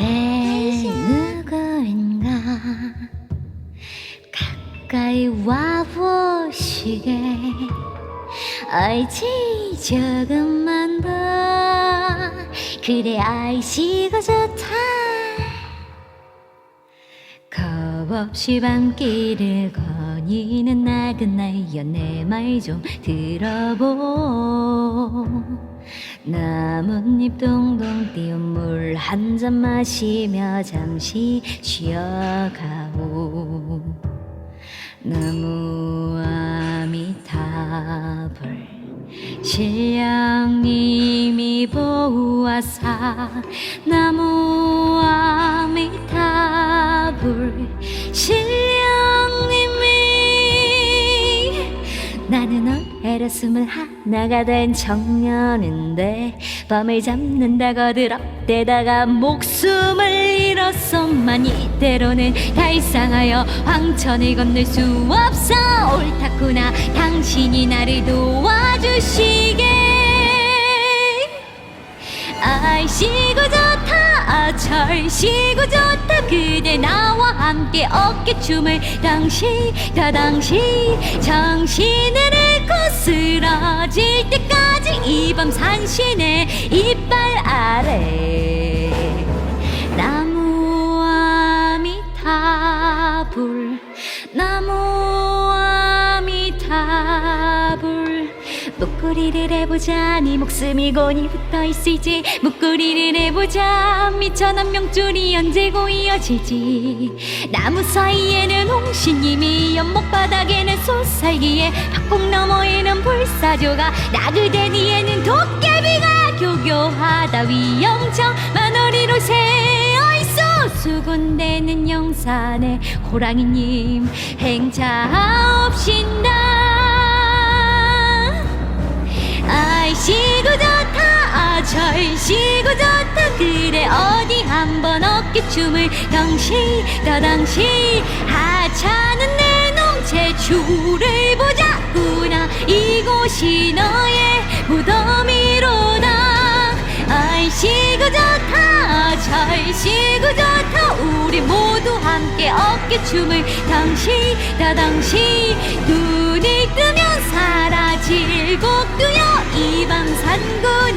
당신 누구인가? 가까이 와보시게. 알지? 조금만 더. 그래 아 이씨가 좋다. 겁 없이 밤길을 거니는 나은 나여 내 말 좀 들어보. 나뭇잎 동동 띠 한 잔 마시며 잠시 쉬어가오. 나무와 미탑을 신령님이 보아사 나무와 미탑을 신령님이 나는 올해로 스물 하나가 된 청년인데 밤을 잡는다고 들었대다가 목숨을 잃었소만 이대로는 다 이상하여 황천을 건널 수 없어. 옳다구나 당신이 나를 도와주시게. 아이시고 좋다 철시고 좋다. 그대 나와 함께 어깨춤을 당시 다 당시 정신을 잃고 쓰러질 때까지 이밤 산신의 이빨 아래. 나 목걸이를 해보자. 네 목숨이 고니 붙어있을지. 목걸이를 해보자. 미천한 명줄이 언제고 이어질지. 나무 사이에는 홍신님이 연못바닥에는 소살기에 밭곡 너머에는 불사조가 나그대 뒤에는 도깨비가 교교하다. 위영청 마너리로 새어있어. 수군대는 영산에 호랑이님 행차 없신다 절시고 좋다. 그래 어디 한번 어깨춤을 당시 다 당시. 하찮은 내 농체 줄을 보자꾸나. 이곳이 너의 무덤이로다. 아이시고 좋다 절시고 좋다. 우리 모두 함께 어깨춤을 당시 다 당시. 눈을 뜨면 사라질 곡두여 이밤 산군